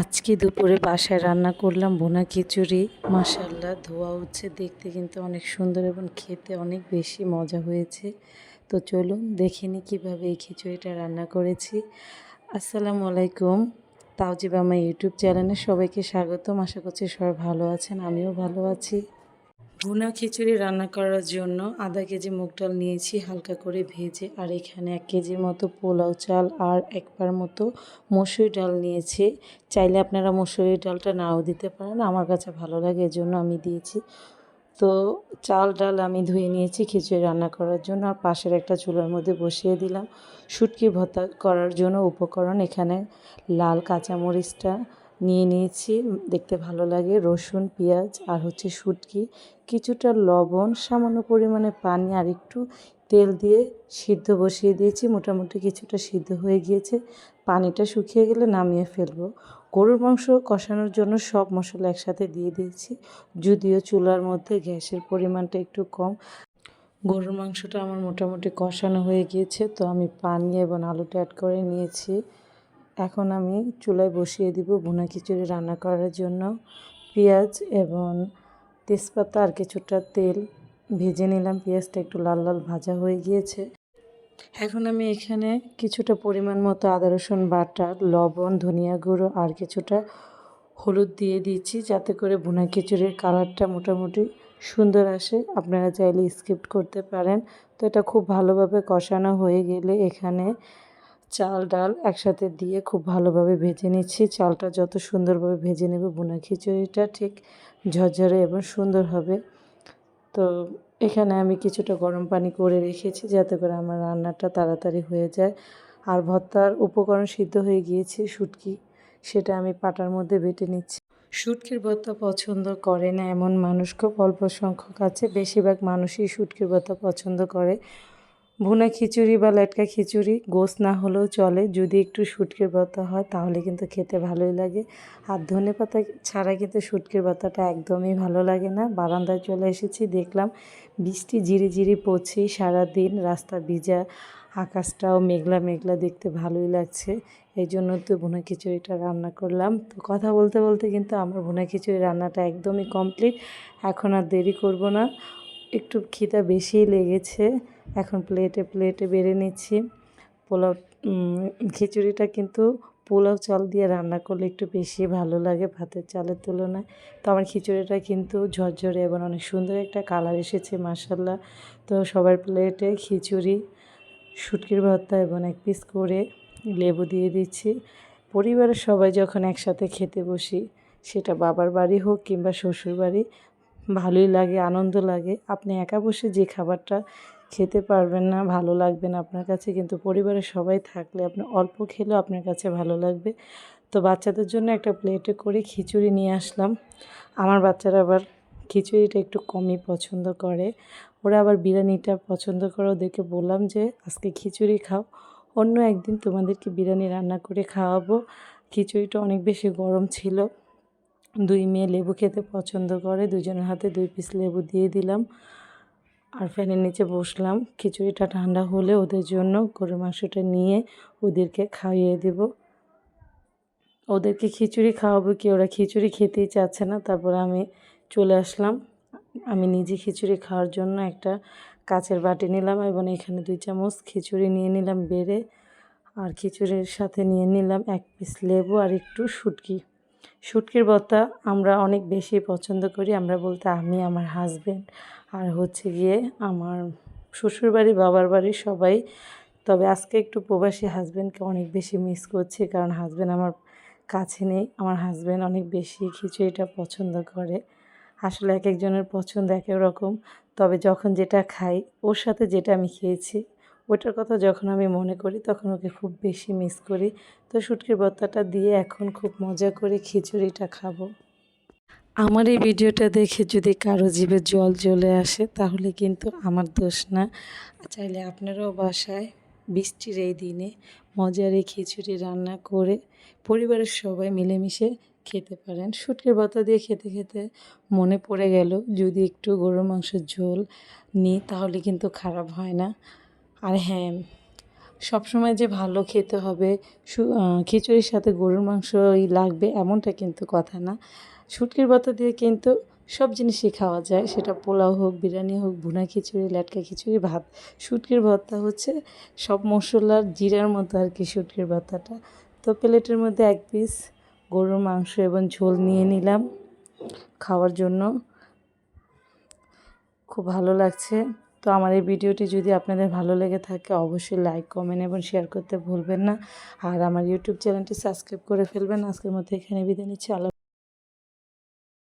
আজকে দুপুরে বাসায় রান্না করলাম বোনা খিচুড়ি। মাসাল্লাহ ধোয়া হচ্ছে দেখতে কিন্তু অনেক সুন্দর এবং খেতে অনেক বেশি মজা হয়েছে। তো চলুন দেখে নিই কীভাবে এই খিচুড়িটা রান্না করেছি। আসসালামু আলাইকুম তাও তাওজিব আমার ইউটিউব চ্যানেলে সবাইকে স্বাগতম। আশা করছি সবাই ভালো আছেন, আমিও ভালো আছি। ভুনা খিচুড়ি রান্না করার জন্য আধা কেজি মুগ ডাল নিয়েছি, হালকা করে ভেজে, আর এখানে এক কেজির মতো পোলাও চাল আর একবার মতো মসুরি ডাল নিয়েছি। চাইলে আপনারা মসুরি ডালটা নাও দিতে পারেন, আমার কাছে ভালো লাগে, এজন্য আমি দিয়েছি। তো চাল ডাল আমি ধুয়ে নিয়েছি খিচুড়ি রান্না করার জন্য, আর পাশের একটা চুলার মধ্যে বসিয়ে দিলাম। শুটকি ভর্তা করার জন্য উপকরণ এখানে লাল কাঁচামরিচটা নিয়ে নিয়েছি, দেখতে ভালো লাগে। রসুন, পেঁয়াজ আর হচ্ছে শুটকি। কিছুটা লবণ, সামান্য পরিমাণে পানি আর একটু তেল দিয়ে সিদ্ধ বসিয়ে দিয়েছি। মোটামুটি কিছুটা সিদ্ধ হয়ে গিয়েছে। পানিটা শুকিয়ে গেলে নামিয়ে ফেলব। গরুর মাংস কষানোর জন্য সব মশলা একসাথে দিয়ে দিয়েছি। যদিও চুলার মধ্যে গ্যাসের পরিমাণটা একটু কম। গরুর মাংসটা আমার মোটামুটি কষানো হয়ে গিয়েছে, তো আমি পানি এবং আলুটা অ্যাড করে নিয়েছি। এখন আমি চুলায় বসিয়ে দিব ভুনা খিচুড়ি রান্না করার জন্য। পেঁয়াজ এবং তেজপাতা আর কিছুটা তেল ভেজে নিলাম। পেঁয়াজটা একটু লাল লাল ভাজা হয়ে গিয়েছে। এখন আমি এখানে কিছুটা পরিমাণ মতো আদা, রসুন, বাটা, লবণ, ধনিয়া গুঁড়ো আর কিছুটা হলুদ দিয়ে দিচ্ছি যাতে করে ভুনা খিচুড়ির কালারটা মোটামুটি সুন্দর আসে। আপনারা চাইলে স্কিপ করতে পারেন। তো এটা খুব ভালোভাবে কষানো হয়ে গেলে এখানে চাল ডাল একসাথে দিয়ে খুব ভালোভাবে ভেজে নিচ্ছি। চালটা যত সুন্দরভাবে ভেজে নেবে বোনা খিচুড়িটা ঠিক ঝরঝরে এবং সুন্দর হবে। তো এখানে আমি কিছুটা গরম পানি করে রেখেছি যাতে করে আমার রান্নাটা তাড়াতাড়ি হয়ে যায়। আর ভর্তার উপকরণ সিদ্ধ হয়ে গিয়েছে শুটকি, সেটা আমি পাটার মধ্যে বেটে নিচ্ছি। শুটকির ভর্তা পছন্দ করে না এমন মানুষ খুব অল্প সংখ্যক আছে। বেশিরভাগ মানুষই শুটকির ভর্তা পছন্দ করে। ভুনা খিচুড়ি বা লেটকা খিচুড়ি গোস না হলেও চলে। যদি একটু শুটকির ভর্তা হয়, তাহলে কিন্তু খেতে ভালোই লাগে। আর ধনে পাতা ছাড়া কিন্তু শুটকির ভর্তাটা একদমই ভালো লাগে না। বারান্দায় চলে এসেছি, দেখলাম বৃষ্টি জিরি জিরি পড়ছেই সারাদিন। রাস্তা ভিজা, আকাশটাও মেঘলা মেঘলা, দেখতে ভালোই লাগছে। এই জন্য তো ভুনা খিচুড়িটা রান্না করলাম। তো কথা বলতে বলতে কিন্তু আমার ভুনা খিচুড়ি রান্নাটা একদমই কমপ্লিট এখন আর দেরি করব না। একটু খিদা বেশিই লেগেছে। এখন প্লেটে প্লেটে বেড়ে নিচ্ছি। পোলাও খিচুড়িটা কিন্তু পোলাও চাল দিয়ে রান্না করলে একটু বেশি ভালো লাগে ভাতের চালের তুলনায়। তো আমার খিচুড়িটা কিন্তু ঝরঝরে এবং অনেক সুন্দর একটা কালার এসেছে মাসাল্লাহ তো সবার প্লেটে খিচুড়ি, শুটকির ভর্তা এবং এক পিস করে লেবু দিয়ে দিচ্ছি। পরিবারের সবাই যখন একসাথে খেতে বসি, সেটা বাবার বাড়ি হোক কিংবা শ্বশুর বাড়ি ভালোই লাগে, আনন্দ লাগে। আপনি একা বসে যে খাবারটা খেতে পারবেন না, ভালো লাগবে না আপনার কাছে। কিন্তু পরিবারের সবাই থাকলে আপনি অল্প খেলেও আপনার কাছে ভালো লাগবে। তো বাচ্চাদের জন্য একটা প্লেটে করে খিচুড়ি নিয়ে আসলাম। আমার বাচ্চারা আবার খিচুড়িটা একটু কমই পছন্দ করে। ওরা আবার বিরিয়ানিটা পছন্দ করে। ওদেরকে বললাম যে, আজকে খিচুড়ি খাও। অন্য একদিন তোমাদেরকে বিরিয়ানি রান্না করে খাওয়াবো। খিচুড়িটা অনেক বেশি গরম ছিল। দুই মেয়ে লেবু খেতে পছন্দ করে। দুজনের হাতে দুই পিস লেবু দিয়ে দিলাম। আর ফ্যানের নিচে বসলাম। খিচুড়িটা ঠান্ডা হলে ওদের জন্য গরু মাংসটা নিয়ে ওদেরকে খাইয়ে দেব। ওদেরকে খিচুড়ি খাওয়াবো কি? ওরা খিচুড়ি খেতেই চাচ্ছে না। তারপর আমি চলে আসলাম। আমি নিজে খিচুড়ি খাওয়ার জন্য একটা কাচের বাটি নিলাম এবং এখানে দুই চামচ খিচুড়ি নিয়ে নিলাম বেড়ে। আর খিচুড়ির সাথে নিয়ে নিলাম এক পিস লেবু আর একটু শুটকি। শুটকির ভর্তা আমরা অনেক বেশি পছন্দ করি। আমরা বলতে আমি, আমার হাজব্যান্ড আর হচ্ছে গিয়ে আমার শ্বশুরবাড়ি, বাবার বাড়ি সবাই। তবে আজকে একটু প্রবাসী হাজব্যান্ডকে অনেক বেশি মিস করছি কারণ হাজব্যান্ড আমার কাছে নেই। আমার হাজব্যান্ড অনেক বেশি খিচুড়িটা পছন্দ করে। আসলে এক একজনের পছন্দ এক এক রকম। তবে যখন যেটা খাই, ওর সাথে যেটা আমি খেয়েছি, ওটার কথা যখন আমি মনে করি, তখন ওকে খুব বেশি মিস করি। তো শুটকির ভর্তাটা দিয়ে এখন খুব মজা করে খিচুড়িটা খাব। আমার এই ভিডিওটা দেখে যদি কারও জীবে জল চলে আসে, তাহলে কিন্তু আমার দোষ না। চাইলে আপনারাও বাসায় বৃষ্টির এই দিনে মজার এই খিচুড়ি রান্না করে পরিবারের সবাই মিলেমিশে খেতে পারেন। শুটকির বাতা দিয়ে খেতে খেতে মনে পড়ে গেল, যদি একটু গরুর মাংসের ঝোল নিই, তাহলে কিন্তু খারাপ হয় না। আর হ্যাঁ সবসময় যে ভালো খেতে হবে খিচুড়ির সাথে গরুর মাংসই লাগবে এমনটা কিন্তু কথা না। শুটকির ভর্তা দিয়ে কিন্তু সব জিনিসই খাওয়া যায়। সেটা পোলাও হোক, বিরিয়ানি হোক, ভুনা খিচুড়ি ল্যাটকা খিচুড়ি, ভাত। শুটকির ভর্তা হচ্ছে সব মশলার জিরার মতো আর কি শুটকির ভর্তাটা তো প্লেটের মধ্যে এক পিস গরুর মাংস এবং ঝোল নিয়ে নিলাম খাওয়ার জন্য। খুব ভালো লাগছে। তো আমার এই ভিডিওটি যদি আপনাদের ভালো লেগে থাকে, অবশ্যই লাইক কমেন্ট এবং শেয়ার করতে ভুলবেন না। আর আমার ইউটিউব চ্যানেলটি সাবস্ক্রাইব করে ফেলবেন। আজকের মধ্যে এখানে বিদায় নিচ্ছি। আল্লাহ